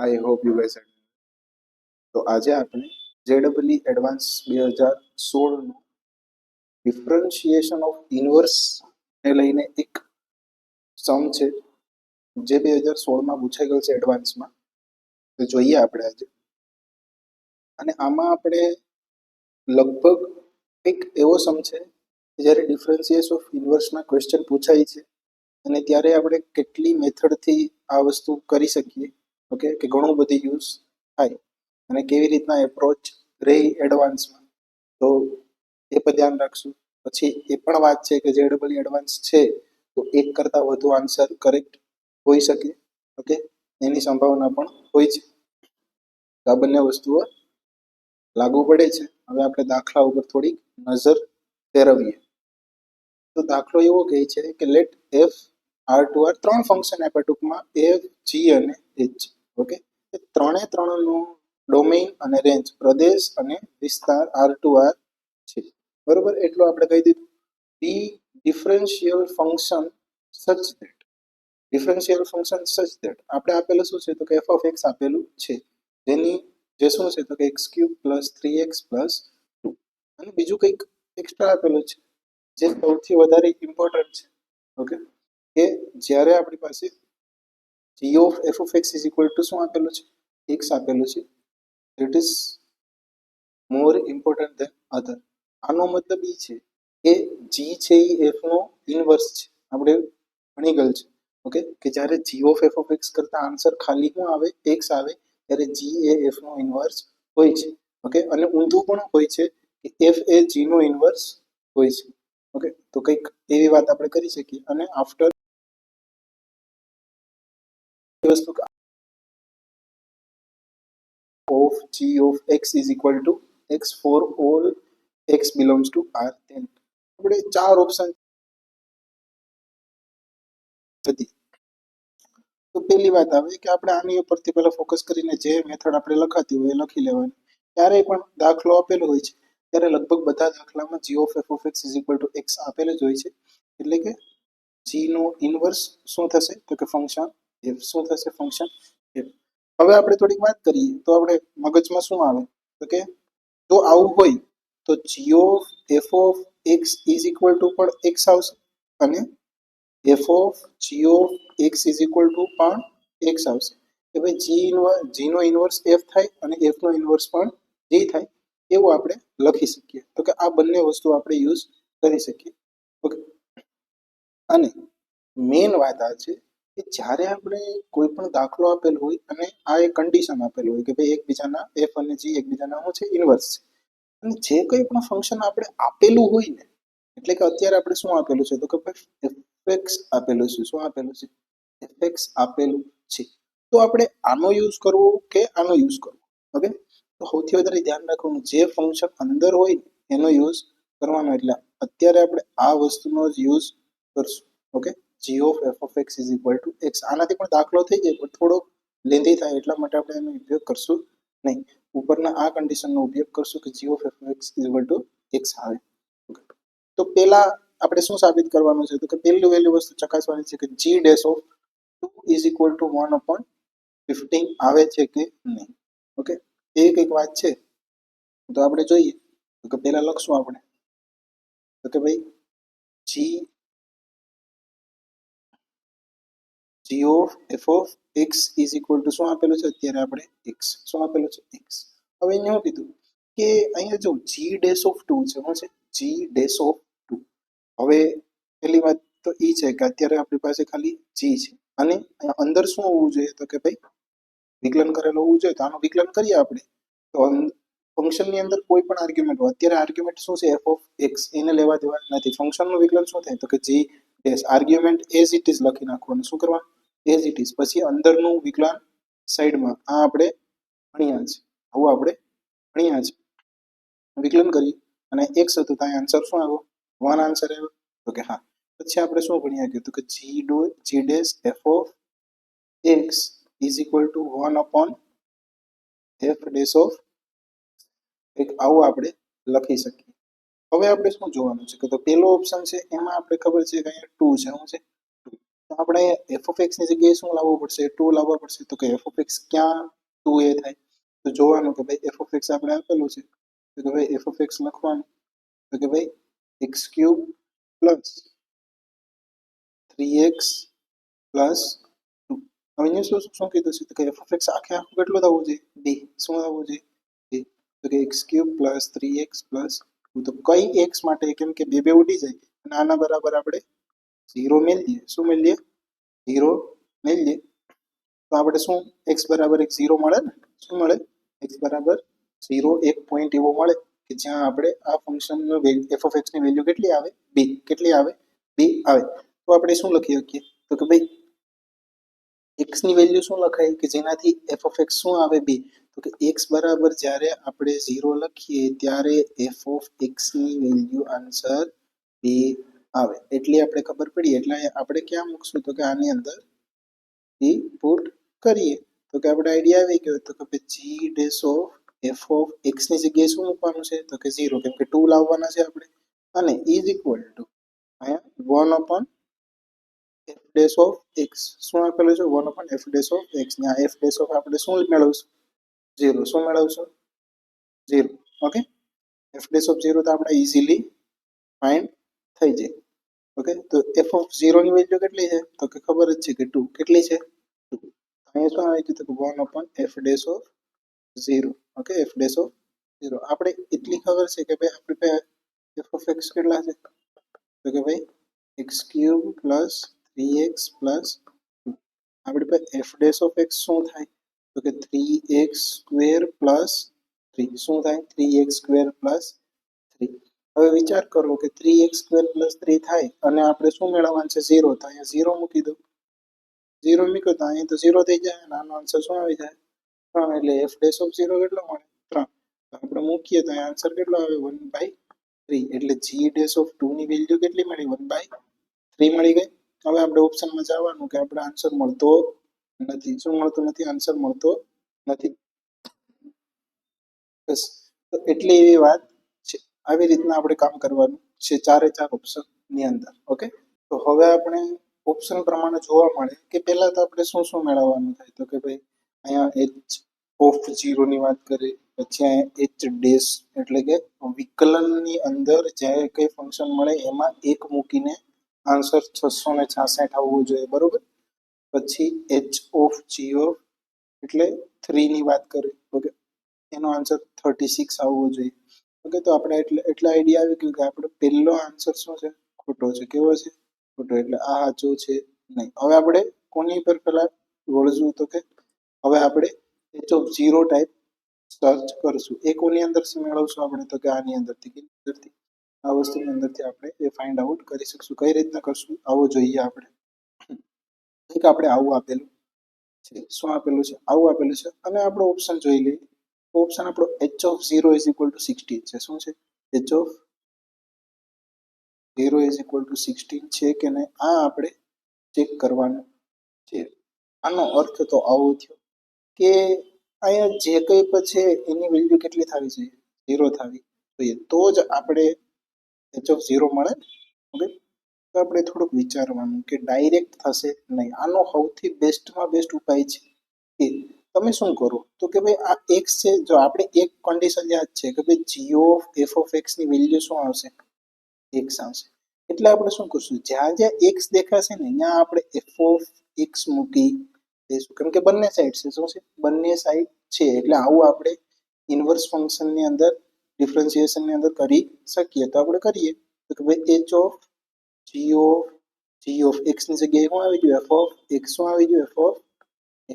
I hope you guys તો આજે આપણે જેડબલી એડવાન્સ બે હજાર સોળનું ડિફરન્શિએશન ઓફ ઇન્વર્સ લઈને એક સમ છે, જે બે હજાર સોળમાં પૂછાઈ ગયેલ છે એડવાન્સમાં. તો જોઈએ આપણે આજે. અને આમાં આપણે લગભગ એક એવો સમ છે, કે જ્યારે ડિફરન્સિએસ ઓફ ઇન્વર્સના ક્વેશ્ચન પૂછાય છે, અને ત્યારે આપણે કેટલી મેથડથી આ વસ્તુ કરી શકીએ. ઓકે, કે ઘણું બધી યુઝ થાય અને કેવી રીતના એપ્રોચ રહી એડવાન્સમાં તો એ પણ ધ્યાન રાખશું. પછી એ પણ વાત છે કે જે ડબલ એડવાન્સ છે, તો એક કરતાં વધુ આન્સર કરેક્ટ હોઈ શકે. ઓકે, એની સંભાવના પણ હોય છે. આ બંને વસ્તુઓ લાગુ પડે છે. હવે આપણે દાખલા ઉપર થોડીક નજર ફેરવીએ. તો દાખલો એવો કહે છે કે let F R to R ત્રણ ફંક્શન આપ્યા ટૂંકમાં એફ જી અને એચ ઓકે? ત્રણે ત્રણનું ડોમેઇન અને રેન્જ, પ્રદેશ અને વિસ્તાર આર ટુ આર છે. બરોબર? એટલું આપણે કહી દીધું. D differential function such that differential function such that આપણે આપેલું શું છે? તો કે એફ ઓફ એક્સ આપેલું છે. જેની, જે શું છે? તો કે X cube plus three X plus two અને બીજું કંઈક એક્સ્ટ્રા આપેલું છે, જે સૌથી વધારે ઇમ્પોર્ટન્ટ છે. ઓકે? કે જ્યારે આપણી પાસે G of F of X is equal to શું આપેલું છે? એક્સ આપેલું છે. It is more important than other આનો મતલબ એ છે કે જી છે એ એફનો ઇન્વર્સ છે. આપણે ભણી ગયેલ છે. ઓકે કે જ્યારે G of F of X કરતા આન્સર ખાલી શું આવે? એક્સ આવે. ત્યારે જી એ એફનો ઇન્વર્સ હોય છે. ઓકે અને ઊંધું પણ હોય છે કે એફ એ જીનો ઇન્વર્સ હોય છે. ઓકે તો કંઈક એવી વાત આપણે કરી શકીએ. અને આફ્ટર વસ્તુ of g of x is equal to x for all x belongs to R then આપણે ચાર ઓપ્શન હતી તો પહેલી વાત આવે કે આપણે આની ઉપરથી પહેલા ફોકસ કરીને જે મેથડ આપણે લખાતી હોય એ લખી લેવાની. ત્યારે પણ દાખલો આપેલો હોય છે, ત્યારે લગભગ બધા દાખલામાં g of f of x is equal to x આપેલો જ હોય છે. એટલે કે g નો ઇન્વર્સ શું થશે? તો કે ફંક્શન f શું થશે ફંક્શન હિપ હવે આપણે થોડીક વાત કરીએ. તો આપણે મગજમાં શું આવે? તો કે જો આવું હોય, તો G of F of X is equal to પણ એક્સ આવશે. અને F of G of X is equal to પણ એક્સ આવશે. કે ભાઈ જી ઇન્વર્સ જીનો ઇન્વર્સ એફ થાય અને એફનો ઇન્વર્સ પણ જી થાય. એવું આપણે લખી શકીએ. તો કે આ બંને વસ્તુ આપણે યુઝ કરી શકીએ. ઓકે અને મેઇન વાત આ છે કે જ્યારે આપણે કોઈ પણ દાખલો આપેલ હોય અને આ એક કન્ડિશન આપેલું હોય કે ભાઈ એકબીજાના એફ અને જી એકબીજાના શું છે? ઇન્વર્સ છે. અને જે કંઈ પણ ફંક્શન આપણે આપેલું હોય ને, એટલે કે અત્યારે આપણે શું આપેલું છે? તો કે ભાઈ એફએક્સ આપેલું છે. શું આપેલું છે? એફએક્સ આપેલું છે. તો આપણે આનો યુઝ કરવો કે આનો યુઝ કરવો? ઓકે? તો સૌથી વધારે ધ્યાન રાખવાનું જે ફંક્શન અંદર હોય એનો યુઝ કરવાનો. એટલે અત્યારે આપણે આ વસ્તુનો જ યુઝ કરશું. Okay? G of F of X is equal to X આનાથી પણ દાખલો થઈ જાય પણ થોડોક લેન્ધી થાય એટલા માટે આપણે એનો ઉપયોગ કરશું નહીં. ઉપરના આ કન્ડિશનનો ઉપયોગ કરશું કે G of F X is equal to X આવે. તો પહેલા આપણે શું સાબિત કરવાનું છે? તો કે પહેલી વહેલી વસ્તુ ચકાસવાની છે કે G dash of two is equal to one upon fifteen આવે છે કે નહીં? ઓકે એ કંઈક વાત છે? તો આપણે જોઈએ. તો કે પહેલા લખશું આપણે. તો કે ભાઈ G G of F of X is equal to શું આપેલું છે? અત્યારે આપણે એક્સ શું આપેલું છે? એક્સ હવે અહીંયા શું કીધું કે અહીંયા જો જી ડેશ ઓફ ટુ છે શું છે? જી ડેશ ઓફ ટુ હવે પહેલી વાત તો એ છે કે અત્યારે આપણી પાસે ખાલી જી છે. અને અંદર શું હોવું જોઈએ? તો કે ભાઈ વિકલન કરેલું હોવું જોઈએ. તો આનું વિકલન કરીએ આપણે. તો ફંક્શનની અંદર કોઈ પણ આર્ગ્યુમેન્ટ હોય, અત્યારે આર્ગ્યુમેન્ટ શું છે? એફ ઓફ એક્સ એને લેવા દેવા નથી. ફંક્શનનું વિકલન શું થાય? તો કે G dash argument as it is લખી નાખવાનું. શું કરવાનું? એઝ ઇટ ઇઝ પછી અંદરનું વિકલન સાઈડમાં આ આપણે ભણ્યા છે. આવું આપણે ભણ્યા છે. વિકલન કરી અને એક હતું તો આન્સર શું આવ્યો વન આન્સર આવ્યો તો કે હા. પછી આપણે શું ભણ્યા કે તો કે જી ડો G dash F of X is equal to one upon F dash of એક આવું આપણે લખી શકીએ. હવે આપણે શું જોવાનું છે? કે તો પેલો ઓપ્શન છે, એમાં આપણે ખબર છે કે અહીંયા ટુ છે. શું છે? તો આપણે એફ ઓફ એક્સની જગ્યાએ શું લાવવું પડશે? ટુ લાવવા પડશે. તો કે એફ ઓફ એક્સ ક્યાં ટુ એ થાય? તો જોવાનું કે ભાઈ એફ ઓફ એક્સ આપણે આપેલું છે. તો કે ભાઈ એફ ઓફ એક્સ લખવાનું. તો કે ભાઈ X cube plus three X plus two હવે અહીંયા શું શું કીધું છે? તો કે એફ ઓફ એક્સ આખે આખું કેટલું થવું જોઈએ? બે. શું થવું જોઈએ? બે. તો કે X cube plus three X plus તો કઈ એક્સ માટે કેમ કે બે બે ઉડી જાય. અને આના બરાબર આપણે ઝીરો મેળવીએ. શું મેળવીએ? ઝીરો મેળવીએ. તો આપણે શું? એક્સ બરાબર એક ઝીરો મળે ને? શું મળે? એક્સ બરાબર ઝીરો એક પોઈન્ટ એવો મળે કે જ્યાં આપણે આ ફંક્શનનું એફ ઓફ એક્સની વેલ્યુ કેટલી આવે? બે. કેટલી આવે? બે આવે. તો આપણે શું લખી શકીએ? તો કે ભાઈ એક્સની વેલ્યુ શું લખાય? કે જેનાથી એફ ઓફ એક્સ શું આવે? બે. તો કે એક્સ બરાબર જ્યારે આપણે ઝીરો લખીએ ત્યારે એફ ઓફ એક્સની વેલ્યુ આન્સર બે આવે. એટલી આપણે ખબર પડી એટલે આપણે ક્યાં મૂકશું? તો કે આની અંદર એ પુટ કરીએ. તો કે આપણે આઈડિયા આવી ગયો. તો કે ભાઈ g dash of f of એક્સની જગ્યાએ શું મૂકવાનું છે? તો કે ઝીરો કેમ કે ટુ લાવવાના છે આપણે. અને ઇઝ ઇક્વલ ટુ અહીંયા one upon f dash of x શું આપેલું છે? One upon f dash of x ને આ એફ ડેસ ઓફ આપણે શું મેળવશું? ઝીરો શું મેળવશું? Zero okay f dash of zero તો આપણે ઇઝીલી ફાઇન્ડ થઈ જાય. ઓકે? તો એફ ઓફ ઝીરોની વેલ્યુ કેટલી છે? તો કે ખબર જ છે કે ટુ કેટલી છે? ટુ અહીંયા શું આવી ગયું તો કે one upon f dash of zero okay? F dash of zero આપણે એટલી ખબર છે કે ભાઈ આપણી પાસે એફ ઓફ એક્સ કેટલા છે? તો કે ભાઈ x cube plus three x plus આપણી પાસે એફ ડેસ ઓફ એક્સ શું થાય? તો કે three x square plus three શું થાય? થ્રી એક્સ સ્ક્વેર પ્લસ હવે વિચાર કરો કે three x square plus three થાય અને આપણે શું મેળવવાનું છે? ઝીરો તો અહીંયા ઝીરો મૂકી દો ઝીરો મૂક્યો તો અહીંયા તો ઝીરો થઈ જાય અને આનો આન્સર શું આવી જાય? ત્રણ. એટલે એફ ડેસ ઓફ ઝીરો કેટલો મળે? ત્રણ. આપણે મૂકીએ તો અહીંયા આન્સર કેટલો આવે? વન બાય થ્રી એટલે જી ડેસ ઓફ ટુની વેલ્યુ કેટલી મળી? વન બાય થ્રી મળી ગઈ. હવે આપણે ઓપ્શનમાં જવાનું કે આપણે આન્સર મળતો નથી. શું મળતો નથી? આન્સર મળતો નથી. બસ. તો એટલી એવી વાત આવી રીતના આપણે કામ કરવાનું છે ચારે ચાર ઓપ્શનની અંદર ઓકે તો હવે આપણે ઓપ્શન પ્રમાણે જોવા મળે કે પહેલા તો આપણે શું શું મેળવવાનું થાય? તો કે ભાઈ, અહીંયા એચ ઓફ ઝીરોની વાત કરીએ, પછી અહીંયા એચ ડેશ એટલે કે વિકલનની અંદર જે કઈ ફંક્શન મળે એમાં એક મૂકીને આન્સર છસો ને છાસઠ આવવું જોઈએ, બરોબર? પછી એચ ઓફ જી ઓફ એટલે થ્રીની વાત કરીએ ઓકે એનો આન્સર થર્ટી સિક્સ આવવો જોઈએ. ઓકે, તો આપણે એટલે, એટલા આઈડિયા આવી ગયું કે આપણો પહેલો આન્સર શું છે? ખોટો છે. કેવો છે? ખોટો. એટલે આ સાચો છે નહીં. હવે આપણે કોની પર પહેલા વળજું તો કે? હવે આપણે h of zero type search કરશું. એ કોની અંદર મેળવશું આપણે? તો કે આની અંદરથી કે અંદરથી? આ વસ્તુની અંદરથી આપણે એ ફાઇન્ડ આઉટ કરી શકશું. કઈ રીતના કરશું? આવો જોઈએ આપણે. એક આપણે આવું આપેલું છે. શું આપેલું છે? આવું આપેલું છે. અને આપણો ઓપ્શન જોઈ લઈએ. ઓપ્શન આપણો h of zero is equal to sixteen છે. શું છે? H of zero is equal to sixteen છે કે નહીં? આ આપણે ચેક કરવાનું છે. આનો અર્થ તો આવો થયો કે અહીંયા જે કંઈ પણ છે એની વેલ્યુ કેટલી થવી જોઈએ? ઝીરો થવી. જોઈએ તો જ આપણે એચ ઓફ ઝીરો મળે. ઓકે? તો આપણે થોડુંક વિચારવાનું કે ડાયરેક્ટ થશે નહીં. આનો સૌથી બેસ્ટમાં બેસ્ટ ઉપાય છે. તમે શું કરો? તો કે ભાઈ આ એક્સ છે, જો આપણે એક કન્ડિશન યાદ છે કે ભાઈ જીઓ એફ ઓફ એક્સની વેલ્યુ શું આવશે? એક્સ આવશે. એટલે આપણે શું કરશું? જ્યાં જ્યાં એક્સ દેખાશે ને, ત્યાં આપણે એફ ઓફ એક્સ મૂકી દઈશું. કેમ કે બંને સાઈડ છે, શું છે? બંને સાઈડ છે. એટલે આવું આપણે ઇન્વર્સ ફંક્શનની અંદર ડિફરન્સિએશનની અંદર કરી શકીએ. તો આપણે કરીએ. તો કે ભાઈ h of g of g of એક્સની જગ્યાએ શું આવી ગયું? એફ ઓફ એક્સ શું આવી ગયું? એફ ઓફ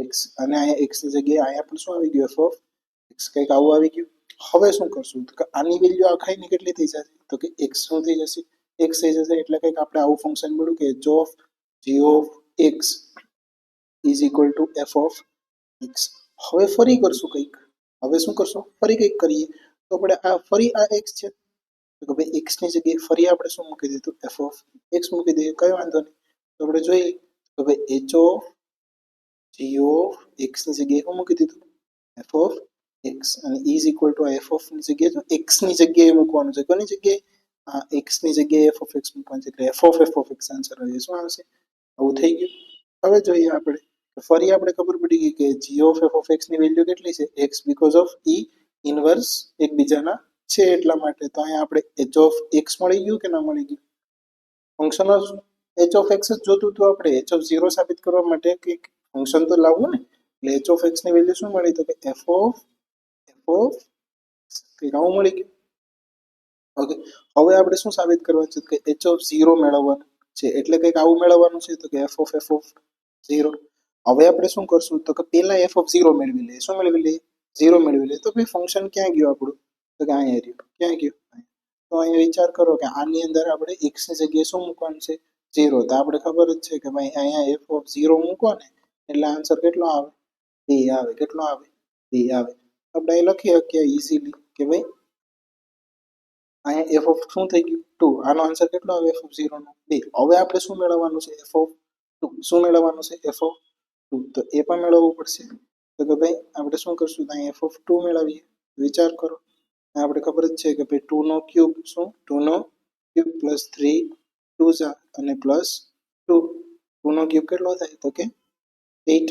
એક્સ અને અહીંયા એક્સની જગ્યાએ અહીંયા પણ શું આવી ગયું? એફ ઓફ એક્સ કંઈક આવું આવી ગયું. હવે શું કરશું? તો કે આની વેલ્યુ આખાઈની કેટલી થઈ જશે? તો કે એક્સ શું થઈ જશે? એક્સ થઈ જશે એટલે કંઈક આપણે આવું ફંક્શન મળ્યું કે h of g of x is equal to f of x હવે ફરી કરશું કંઈક. હવે શું કરશું? ફરી કંઈક કરીએ. તો આપણે આ ફરી આ એક્સ છે. તો કે ભાઈ એક્સની જગ્યાએ ફરી આપણે શું મૂકી દીધું એફ ઓફ એક્સ મૂકી દઈએ. કઈ વાંધો નહીં. તો આપણે જોઈએ. તો ભાઈ એચ ઓફ જી x એક્સની જગ્યાએ શું મૂકી દીધું? એફ ઓફ એક્સ અને ઇઝ ઇક્વલ ટુ એફ ઓફની જગ્યાએ x એક્સની જગ્યાએ મૂકવાનું છે. કોની જગ્યાએ? આ એક્સની જગ્યાએ એફ ઓફ એક્સ મૂકવાનું છે. એટલે f of f of x answer આવે શું આવશે? આવું થઈ ગયું. હવે જોઈએ આપણે. ફરી આપણે ખબર પડી ગઈ કે g of f of x ની વેલ્યુ કેટલી છે? એક્સ બીકોઝ ઓફ ઈ ઇનવર્સ એકબીજાના છે એટલા માટે. તો અહીંયા આપણે એચ ઓફ એક્સ મળી ગયું કે ના મળી ગયું? Function of h of x જ જોતું હતું આપણે. એચ ઓફ ઝીરો સાબિત કરવા માટે કે ફંક્શન તો લાવવું ને, એટલે એચ ઓફ એક્સની વેલ્યુ શું મળી તો કે એફ ઓફ એફ ઓફ કંઈક મળી ગયું. ઓકે હવે આપણે શું સાબિત કરવાનું છે કે એચ ઓફ ઝીરો મેળવવાનું છે, એટલે કંઈક આવું મેળવવાનું છે તો કે f of f of zero હવે આપણે શું કરશું તો કે પહેલા એફ ઓફ ઝીરો મેળવી લઈએ. શું મેળવી લઈએ? ઝીરો મેળવી લઈએ. તો ભાઈ ફંક્શન ક્યાં ગયું આપણું? તો કે અહીંયા રહ્યું. ક્યાં ગયું? તો અહીંયા વિચાર કરો કે આની અંદર આપણે એક્સની જગ્યાએ શું મૂકવાનું છે? ઝીરો તો આપણે ખબર જ છે કે ભાઈ અહીંયા એફ ઓફ ઝીરો મૂકો ને એટલે આન્સર કેટલો આવે? બે આવે. કેટલો આવે? બે આવે. આપણે અહીં લખી શકીએ ઇઝીલી કે ભાઈ, અહીંયા એફ ઓફ શું થઈ ગયું? ટુ આનો આન્સર કેટલો આવે? એફ ઓફ ઝીરો નો. બે હવે આપણે શું મેળવવાનું છે? એફ ઓફ ટુ શું મેળવવાનું છે? એફ ઓફ ટુ તો એ પણ મેળવવું પડશે. તો કે ભાઈ, આપણે શું કરશું? અહીં એફ ઓફ ટુ મેળવીએ. વિચાર કરો. આપણે ખબર જ છે કે ભાઈ ટુ નો ક્યુબ શું? ટુ નો ક્યુબ પ્લસ થ્રી ટુ ઝા અને પ્લસ ટુ ટુ નો ક્યુબ કેટલો થાય? તો કે એટ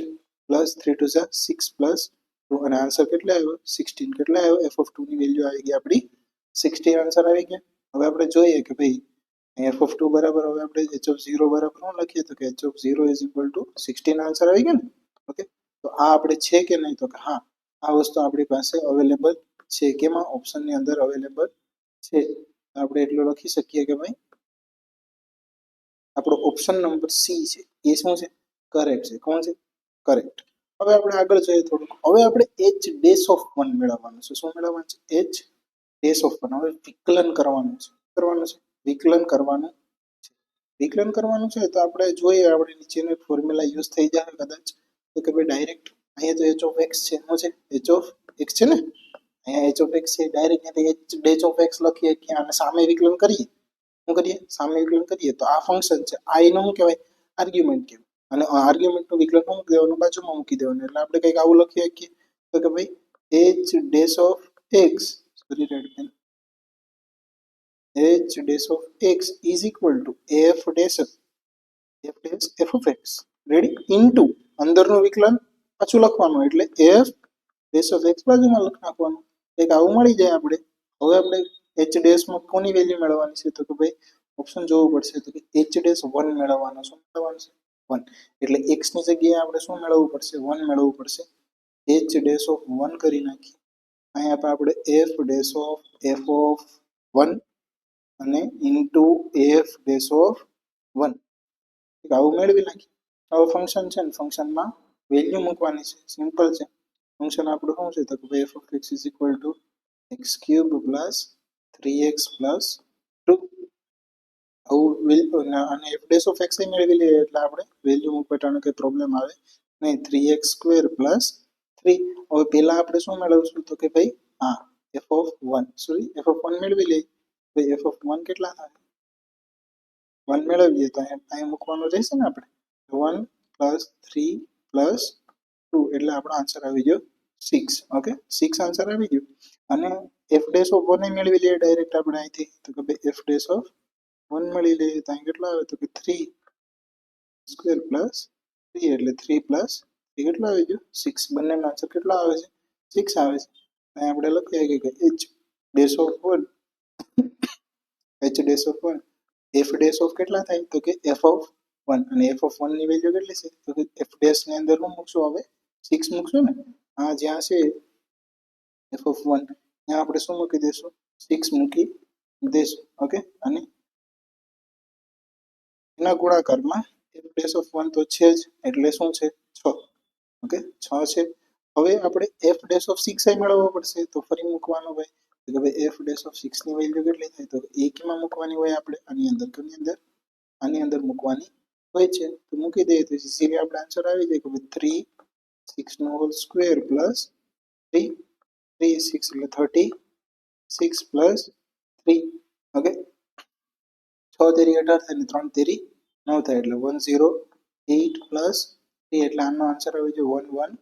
પ્લસ થ્રી ટુ ઝા સિક્સ પ્લસ ટુ અને આન્સર કેટલો આવ્યો? સિક્સટીન કેટલો આવ્યો? એફ ઓફ ટુની વેલ્યુ આવી ગઈ આપણી સિક્સટીન આન્સર આવી ગયા. હવે આપણે જોઈએ કે ભાઈ એફ ઓફ ટુ બરાબર, હવે આપણે એચ ઓફ ઝીરો બરાબર શું લખીએ? તો કે h of zero is equal to sixteen answer આવી ગયા ને. ઓકે તો આ આપણે છે કે નહીં? તો કે હા, આ વસ્તુ આપણી પાસે અવેલેબલ છે કેમાં ઓપ્શનની અંદર અવેલેબલ છે. આપણે એટલું લખી શકીએ કે ભાઈ, આપણો ઓપ્શન નંબર સી છે. એ શું છે? કરેક્ટ છે. કોણ છે? કરેક્ટ હવે આપણે આગળ જઈએ થોડુંક. હવે આપણે એચ ડેશ ઓફ વન મેળવવાનું છે. શું મેળવવાનું છે? એચ ડેશ ઓફ વન હવે વિકલન કરવાનું છે. કરવાનું છે? વિકલન કરવાનું છે. વિકલન કરવાનું છે તો આપણે જોઈએ, આપણે નીચેનો ફોર્મ્યુલા યુઝ થઈ જાય કદાચ. તો કે ભાઈ ડાયરેક્ટ અહીંયા તો એચ ઓફ એક્સ છે. શું છે એચ ઓફ એક્સ છે ને? અહીંયા એચ ઓફ એક્સ છે. ડાયરેક્ટ ત્યાંથી એચ ડેચ ઓફ એક્સ લખીએ કે આને સામે વિકલન કરીએ. શું કરીએ? સામે વિકલન કરીએ. તો આ ફંક્શન છે. આ એનું શું કહેવાય? આર્ગ્યુમેન્ટ કહેવાય. અને આર્ગ્યુમેન્ટનું વિકલન મૂકી દેવાનું બાજુમાં મૂકી દેવાનું. એટલે આપણે કંઈક આવું લખી શકીએ તો કે ભાઈ h dash of x sorry red pen h dash of x is equal to f dash f dash f of x ready into અંદરનું વિકલન પાછું લખવાનું. એટલે એફ ડેશ ઓફ એક્સ બાજુમાં લખ નાખવાનું. એક આવું મળી જાય આપણે. હવે આપણે એચ ડેશમાં કોની વેલ્યુ મેળવવાની છે? તો કે ભાઈ ઓપ્શન જોવું પડશે. તો કે એચ ડેશ વન મેળવવાનો. શું મેળવવાનું છે? વન એટલે એક્સની જગ્યાએ આપણે શું મેળવવું પડશે? વન મેળવવું પડશે. એચ ડેશ ઓફ વન કરી નાખીએ અહીંયા પણ આપણે f dash of f of one અને into f dash of one આવું મેળવી નાખીએ હવે ફંક્શન છે ને ફંક્શનમાં વેલ્યુ મૂકવાની છે. સિમ્પલ છે. ફંક્શન આપણું શું છે? તો કે f of x is equal to x cube plus three x plus આવું અને એફ ડેસ ઓફ એક્સ મેળવી લઈએ એટલે આપણે વેલ્યુ મૂકવાનો કંઈ પ્રોબ્લેમ આવે નહીં. Three x square plus three હવે પહેલાં આપણે શું મેળવશું તો કે ભાઈ, હા f of one sorry f of one મેળવી લઈએ. ભાઈ એફ ઓફ વન કેટલા થાય વન મેળવીએ તો અહીંયા મૂકવાનું રહેશે ને આપણે? One plus three plus two એટલે આપણો આન્સર આવી ગયો સિક્સ ઓકે સિક્સ આન્સર આવી ગયો. અને એફ ડેસ ઓફ વન મેળવી લઈએ ડાયરેક્ટ આપણે અહીંથી. તો કે ભાઈ એફ ડેસ ઓફ વન મળી લઈએ તો અહીં કેટલો આવે તો કે થ્રી સ્ક્વેર પ્લસ થ્રી એટલે થ્રી પ્લસ થ્રી કેટલા આવી ગયો સિક્સ બંનેનો આન્સર કેટલો આવે છે સિક્સ આવે છે અહીં આપણે લખીએ કે h dash of one h dash of one f dash of કેટલા થાય તો કે એફ ઓફ વન અને એફ ઓફ વનની વેલ્યુ કેટલી છે તો કે એફ ડેશની અંદર હું મૂકશું હવે સિક્સ મૂકશું ને આ જ્યાં છે એફ વન ત્યાં આપણે શું મૂકી દઈશું સિક્સ મૂકી દઈશું ઓકે અને એના ગુણાકારમાં એફ ડેશ ઓફ વન તો છે જ, એટલે શું છે? છ. ઓકે? છ છે. હવે આપણે એફ ડેશ ઓફ સિક્સ મેળવવો પડશે, તો ફરી મૂકવાનું ભાઈ કે ભાઈ એફ ડેશ ઓફ સિક્સની વેલ્યુ કેટલી થાય? તો એકમાં મૂકવાની હોય આપણે, આની અંદર કોની અંદર? આની અંદર મૂકવાની હોય છે. તો મૂકી દઈએ તો ઇઝીલી આપણે આન્સર આવી જાય કે ભાઈ three સિક્સનો whole square plus three three six એટલે thirty six plus three okay છ તેરી અઢાર થાય ને ત્રણ તેરી નવ થાય એટલે one zero eight plus three એટલે આનો આન્સર આવી જાય વન વન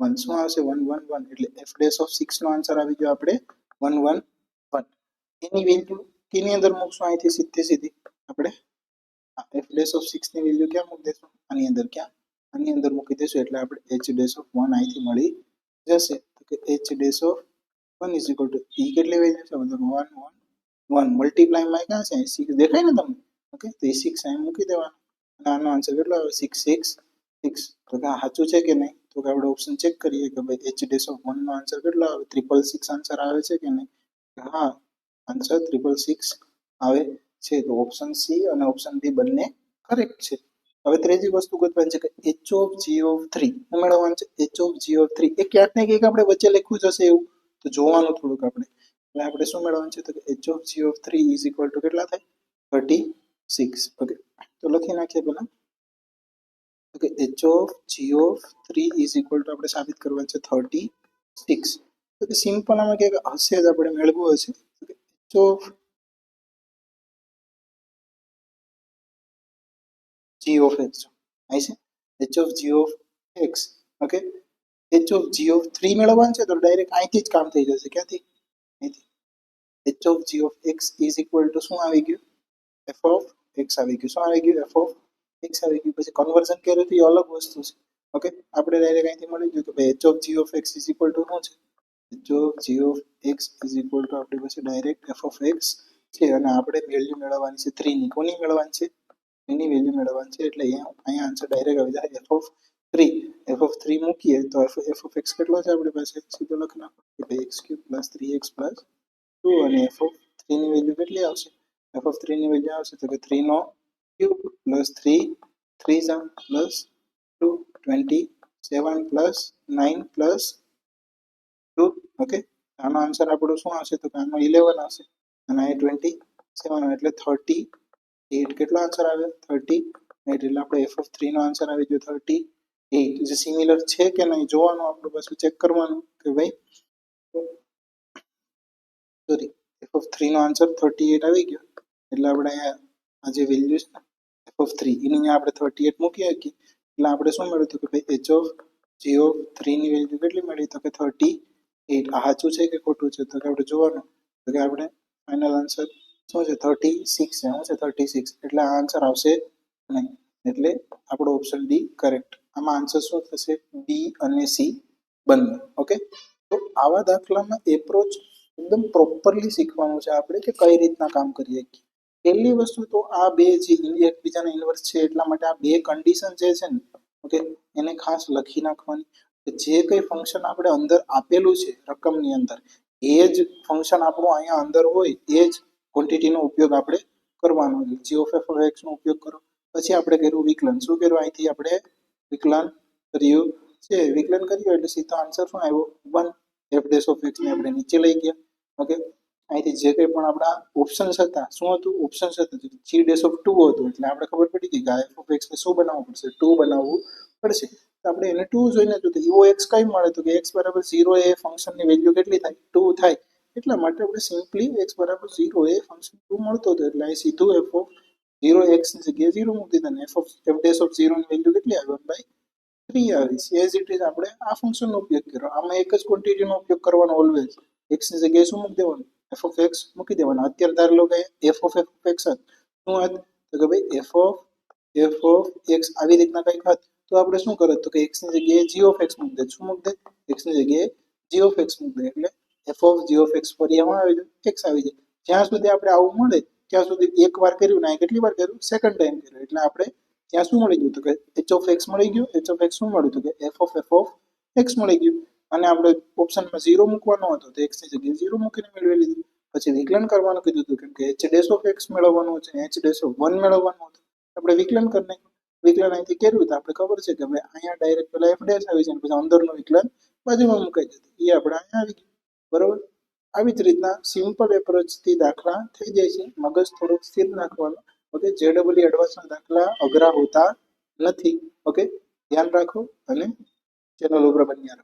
વન શું આવશે? વન વન વન એટલે એફ ડેસ ઓફ સિક્સનો આન્સર આવી ગયો આપણે વન વન વન એની વેલ્યુ કેની અંદર મૂકશું? અહીંથી સીધી સીધી. આપણે એફ ડેસ ઓફ સિક્સની વેલ્યુ ક્યાં મૂકી દેશું આની અંદર ક્યાં? આની અંદર મૂકી દેશું એટલે આપણે એચ ડેસ ઓફ વન અહીંથી મળી જશે. તો કે h dash of one is equal to ઈ કેટલી વેલ્યુ છે? વન વન વન મલ્ટીપ્લાયમાં ક્યાં છે? સિક્સ દેખાય ને તમને? ઓકે, તો એ સિક્સ અહીં મૂકી દેવાનું. અને આનો આન્સર કેટલો આવે? સિક્સ સિક્સ સિક્સ તો કે સાચું છે કે નહીં? તો કે આપણે ઓપ્શન ચેક કરીએ કે ભાઈ એચ ડેસ ઓફ વનનો આન્સર કેટલો આવે? ત્રિપલ સિક્સ આન્સર આવે છે કે નહીં? હા આન્સર ત્રિપલ સિક્સ આવે છે. તો ઓપ્શન સી અને ઓપ્શન ડી બંને કરેક્ટ છે. હવે ત્રીજી વસ્તુ ગોતવાની છે કે h of g of three મેળવવાનું છે? H of g of three એ ક્યાંક ને ક્યાંક આપણે વચ્ચે લખ્યું જશે એવું. તો જોવાનું થોડુંક આપણે. એટલે આપણે શું મેળવવાનું છે તો કે h of g of three is equal to કેટલા થાય? થર્ટી સિક્સ ઓકે તો લખી નાખીએ પહેલા. તો કે h of g of three is equal to આપણે સાબિત કરવાનું છે થર્ટી સિક્સ તો કે સિમ્પલ આમાં ક્યાંક હશે જ આપણે મેળવવું હશે તો કે h of g of x. અહીં છે? H of g of x. Okay h of g of 3 મેળવવાનું છે તો ડાયરેક્ટ અહીંથી જ કામ થઈ જશે. ક્યાંથી? H of g of x is equal to શું આવી ગયું? f of x આવી ગયું. શું આવી ગયું? f of x આવી ગયું. પછી કન્વર્ઝન કર્યું તો અલગ વસ્તુ છે. ઓકે? આપણે ડાયરેક્ટ અહીંથી મળી ગયું કે ભાઈ h of g of x is equal to શું છે? h of g of x is equal to આપણી પાસે ડાયરેક્ટ f of x છે અને આપણે વેલ્યુ મેળવવાની છે 3 ની. કોની મેળવવાની છે? એની વેલ્યુ મેળવવાની છે. એટલે અહીંયા અહીંયા આન્સર ડાયરેક્ટ આવી જાય. F of three f of three મૂકીએ તો એફ એફ ઓફ એક્સ કેટલો છે? આપણી પાસે સીધો લખી નાખો x cube plus three x plus two અને એફ ઓફ થ્રીની વેલ્યુ કેટલી આવશે? એફ ઓફ થ્રીની વેલ્યુ આવશે તો કે થ્રીનો cube plus three three Jha plus two twenty seven plus nine plus two okay આનો આન્સર આપણો શું આવશે? તો કે આનો ઇલેવન આવશે. અને એ ટ્વેન્ટી સેવન એટલે થર્ટી એટ કેટલો આન્સર આવે? થર્ટી એટ એટલે આપણે એફ ઓફ થ્રીનો આન્સર આવી ગયો થર્ટી એટ જે સિમિલર છે કે નહીં જોવાનું, આપણે પાછું ચેક કરવાનું કે ભાઈ સોરી એફ ઓફ થ્રીનો આન્સર થર્ટી એટ આવી ગયો. એટલે આપણે અહીંયા આ જે વેલ્યુ છે એફ ઓફ થ્રી એની અહીંયા આપણે થર્ટી એટ મૂકી શકીએ. એટલે આપણે શું મળ્યું હતું કે ભાઈ એચ ઓફ જી ઓફ થ્રીની વેલ્યુ કેટલી મળી? તો કે થર્ટી એટ સાચું છે કે ખોટું છે? તો કે આપણે જોવાનું. તો કે આપણે ફાઇનલ આન્સર શું છે? થર્ટી સિક્સ છે. શું છે? થર્ટી સિક્સ એટલે આ આન્સર આવશે નહીં. એટલે આપણો ઓપ્શન ડી કરેક્ટ આમાં આન્સર શું થશે? બી અને સી બંને. ઓકે તો આવા દાખલામાં એપ્રોચ એકદમ પ્રોપરલી શીખવાનું છે આપણે કે કઈ રીતના કામ કરી શકીએ. પહેલી વસ્તુ તો આ બે જે એકબીજાના ઇન્વર્સ છે એટલા માટે આ બે કન્ડિશન જે છે ને ઓકે એને ખાસ લખી નાખવાની. જે કંઈ ફંક્શન આપણે અંદર આપેલું છે રકમની અંદર, એ જ ફંક્શન આપણું અહીંયા અંદર હોય, એ જ ક્વોન્ટિટીનો ઉપયોગ આપણે કરવાનો છે. જી ઓફ એફ એક્સનો ઉપયોગ કરો. પછી આપણે કર્યું વિકલન. શું કર્યું? અહીંથી આપણે વિકલન કર્યું છે. વિકલન કર્યું એટલે સીધો આન્સર શું આવ્યો? વન એફ ડેસ ઓફ એક્સને આપણે નીચે લઈ ગયા. ઓકે અહીંથી જે કંઈ પણ આપણા ઓપ્શન્સ હતા. શું હતું? ઓપ્શન્સ હતા. જી ડેસ ઓફ ટુ હતું. એટલે આપણે ખબર પડી ગઈ કે એફ ઓફ એક્સને શું બનાવવું પડશે? ટુ બનાવવું પડશે. તો આપણે એને ટુ જોઈને તો ઈવો એક્સ કઈ મળે? તો કે એક્સ બરાબર ઝીરો એ ફંક્શનની વેલ્યુ કેટલી થાય? ટુ થાય. એટલા માટે આપણે સિમ્પલી એક્સ બરાબર ઝીરો એ ફંક્શન ટુ મળતો હતો. એટલે અહીં સીધું એફ ઓફ ઝીરો એક્સની જગ્યાએ ઝીરો મૂકી દીધા f of f dash of ઝીરોની value કેટલી આવે? વન બાય થ્રી આવી છે એઝ ઇટ ઇઝ આપણે આ ફંક્શનનો ઉપયોગ કર્યો. આમાં એક જ ક્વોન્ટિટીનો ઉપયોગ કરવાનો ઓલવેઝ એક્સની જગ્યાએ શું મૂકી દેવાનું? એફ ઓફ એક્સ મૂકી દેવાનું. અત્યારે ધાર લો કે એફ ઓફ એફ એક્સ શું હતું તો કે ભાઈ f of f of x આવી રીતના કંઈક હોત તો આપણે શું કરત તો કે એક્સની જગ્યાએ જી ઓફ એક્સ મૂકી દે. શું મૂકી દે? એક્સની જગ્યાએ જી ઓફ એક્સ મૂકી દે. એટલે f of g of x ફરી એમાં આવી જાય. એક્સ આવી જાય. જ્યાં સુધી આપણે આવું મળે ત્યાં સુધી એક વાર કર્યું, ને કેટલી વાર કર્યું? સેકન્ડ ટાઈમ કર્યું. એટલે આપણે ત્યાં શું મળી ગયું તો કે એચ ઓફ એક્સ મળી ગયું એચ ઓફ એક્સ શું મળ્યું તો કે f of f of x મળી ગયું. અને આપણે ઓપ્શનમાં ઝીરો મૂકવાનો હતો, તો એક્સની જગ્યાએ ઝીરો મૂકીને મેળવી લીધું. પછી વિકલન કરવાનું કીધું હતું, કેમ કે એચ ડેસ ઓફ એક્સ મેળવવાનું છે એચ ડેસ ઓફ વન મેળવવાનું હતું. આપણે વિકલન કરી નાખ્યું. વિકલન અહીંથી કર્યું તો આપણે ખબર છે કે ભાઈ અહીંયા ડાયરેક્ટ પેલા એફ ડેસ આવી છે પછી અંદરનું વિકલન બાજુમાં મુકાઈ જતું. એ આપણે અહીંયા આવી ગયું. બરોબર? આવી જ રીતના સિમ્પલ એપ્રોચથી દાખલા થઈ જાય છે. મગજ થોડુંક સ્થિર રાખવાનું ઓકે જે ડબલ એડવાન્સના દાખલા અઘરા હોતા નથી. ઓકે, ધ્યાન રાખો અને ચેનલ ઉપર બન્યા રહો